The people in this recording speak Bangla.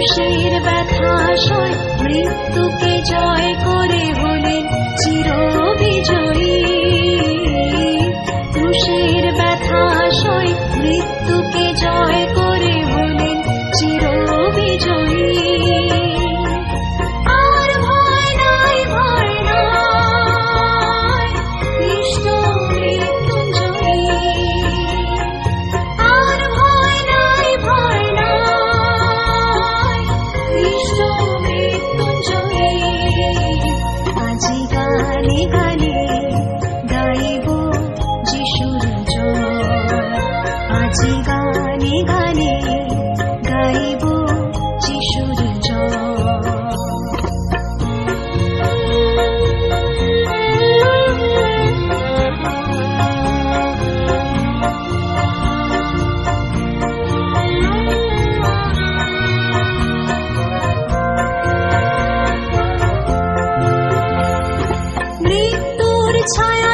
ক্রুশের ব্যথা সয় মৃত্যুকে জয় করে গানে গানে গাইব যিশুর জয় আজি গানে গানে ছায়া